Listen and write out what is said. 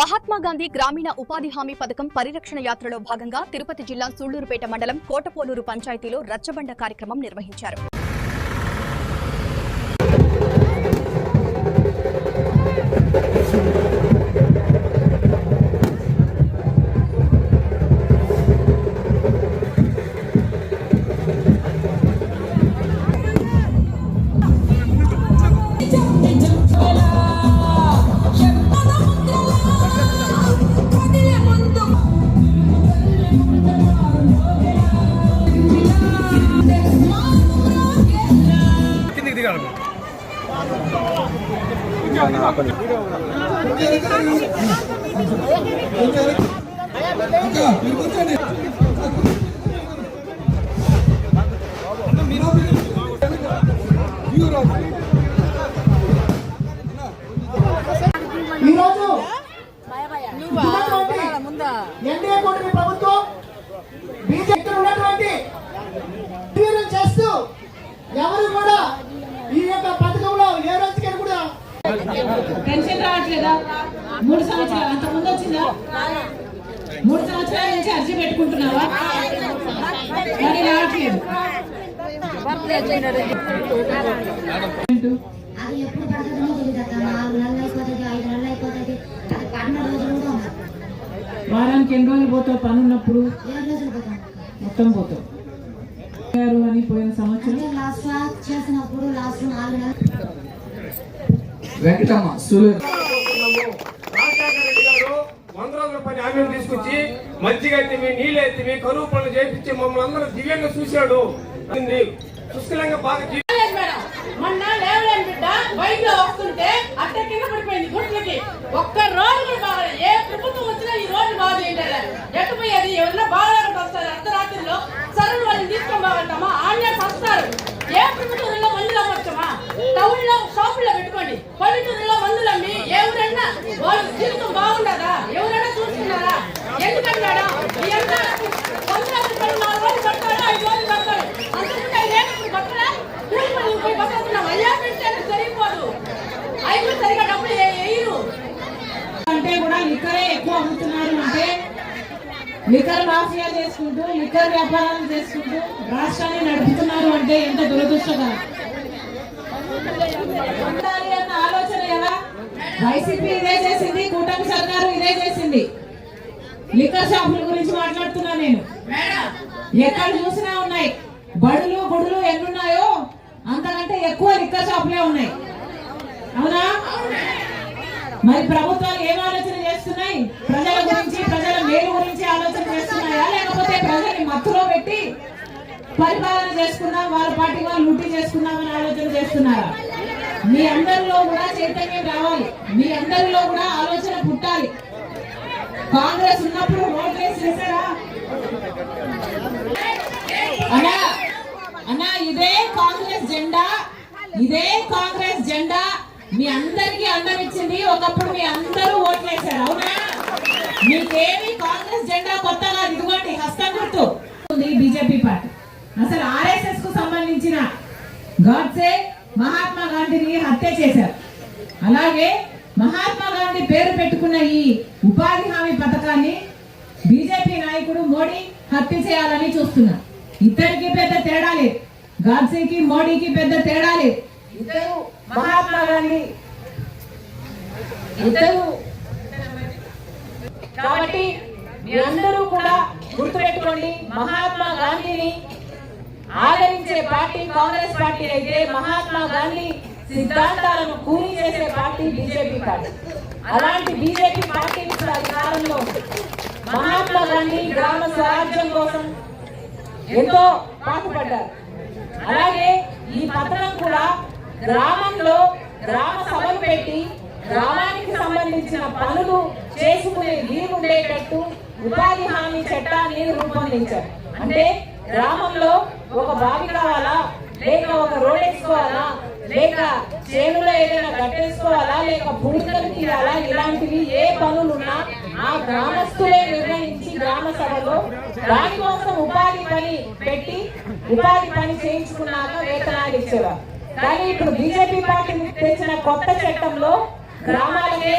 మహాత్మా గాంధీ గ్రామీణ ఉపాధి హామీ పథకం పరిరక్షణ యాత్రలో భాగంగా తిరుపతి జిల్లా సూళ్ళూరుపేట మండలం కోటపోలూరు పంచాయతీలో రచ్చబండ కార్యక్రమం నిర్వహించారు. ఈరోజు పెన్షన్ రావట్లేదా? మూడు సంవత్సరాలు అంత ముందు వచ్చిందా? మూడు సంవత్సరాల నుంచి అర్జీ పెట్టుకుంటున్నావా? మరి రావట్లేదు. అది ఎప్పుడు తెలియదు నాలుగు నెలలు అయిపోతుంది ఐదు నెలలు అయిపోతుంది అది పడిన రోజులు కూడా ఉన్నాయి వారానికి ఎన్ని రోజులు పోతావు పని ఉన్నప్పుడు మొత్తం పోతావు. అని పోయిన సంవత్సరం? లాస్ట్ చేసినప్పుడు లాస్ట్ నాలుగు నెలలు వెంకటమ్మ సులు రాజశేఖర రెడ్డి గారు వంద రోజుల పని హామీలు తీసుకొచ్చి మజ్జిగ ఎత్తిమి నీళ్ళు ఎత్తిమి కరువు పనులు చేపించి మమ్మల్ని అందరూ దివ్యంగా చూశాడు. పుష్కలంగా బాగా. మొన్న లేవలేని బిడ్డ బయటలో వస్తుంటే అట్ట కింద పడిపోయింది గుట్లకి ఒక్క రోజు కూడా లిక్కర్ మాఫియా చేసుకుంటూ లిక్కర్ వ్యాపారాలు చేసుకుంటూ రాష్ట్రాన్ని నడుపుతున్నారు అంటే ఎంత దురదృష్టకరం అన్న ఆలోచన ఎలా? వైసీపీ ఇదే చేసింది కూటమి సర్కారు ఇదే చేసింది. లిక్కర్ షాపుల గురించి మాట్లాడుతున్నా నేను. ఎక్కడ చూసినా ఉన్నాయి. బడులు గుడులు ఎన్నున్నాయో అంతకంటే ఎక్కువ లిక్కర్ షాపులే ఉన్నాయి. అవునా? మరి ప్రభుత్వాలు ఏం ఆలోచన చేస్తున్నాయి? ప్రజల గురించి ప్రజల మేలు గురించి ప్రజల్ని మత్తులో పెట్టి పరిపాలన చేసుకున్నాం వాళ్ళ పార్టీ వాళ్ళు లూటీ చేసుకుందామని ఆలోచన చేస్తున్నారా? మీ అందరిలో కూడా చైతన్యం రావాలి. మీ అందరిలో కూడా ఆలోచన పుట్టాలి. కాంగ్రెస్ ఉన్నప్పుడు ఓట్ వేసి వేసారా అన్నా అన్నా ఇదే కాంగ్రెస్ జెండా. ఇదే కాంగ్రెస్ జెండా. మీ అందరికీ అందరిచ్చింది. ఒకప్పుడు మీ అందరూ ఓట్లేశారు అవునా? మీకేమి కాంగ్రెస్ జెండా కొత్తగా ఇదిగోండి హస్తం గుర్తు? ఉంది బీజేపీ పార్టీ. అసలు ఆర్ఎస్ఎస్కు సంబంధించిన గాడ్సే మహాత్మా గాంధీని హత్య చేశారు. అలాగే మహాత్మా గాంధీ పేరు పెట్టుకున్న ఈ ఉపాధి హామీ పథకాన్ని బీజేపీ నాయకుడు మోడీ హత్య చేయాలని చూస్తున్నారు. ఇద్దరికి పెద్ద తేడా లేదు. గాడ్సేకి మోడీకి పెద్ద తేడా లేదు. ఇద్దరు మహాత్మా గాంధీ. ఇద్దరు కాబట్టి మీరందరూ కూడా గుర్తుపెట్టుకోండి మహాత్మా గాంధీని ఆదరించే పార్టీ కాంగ్రెస్ పార్టీ అయితే మహాత్మా గాంధీ సిద్ధాంతాలను కూలీ చేసే పార్టీ బీజేపీ పార్టీ అలాంటి బీజేపీ పార్టీ అధికారంలో ఉంది. మహాత్మా గాంధీ గ్రామ స్వరాజ్యం కోసం ఎంతో పాటుపడ్డారు. అలాగే ఈ పతనం కూడా గ్రామంలో గ్రామ సభలు పెట్టి గ్రామానికి సంబంధించిన పనులు చేసుకునే వీలుండేటట్టు ఉపాధి హామీ చట్టాన్ని రూపొందించారు. అంటే గ్రామంలో ఒక బావి కావాలా? లేక ఒక రోడ్ వేసుకోవాలా? లేక చేనులో ఏదైనా కట్టేసుకోవాలా? లేక బుడికలు తీయాలా ఇలాంటివి ఏ పనులున్నా ఆ గ్రామస్తులే నిర్ణయించి గ్రామ సభలో దానికోసం ఉపాధి పని పెట్టి ఉపాధి పని చేయించుకున్నాక వేతనాలు ఇచ్చేవారు. కానీ ఇప్పుడు బీజేపీ పార్టీ తెచ్చిన కొత్త చట్టంలో గ్రామాలకే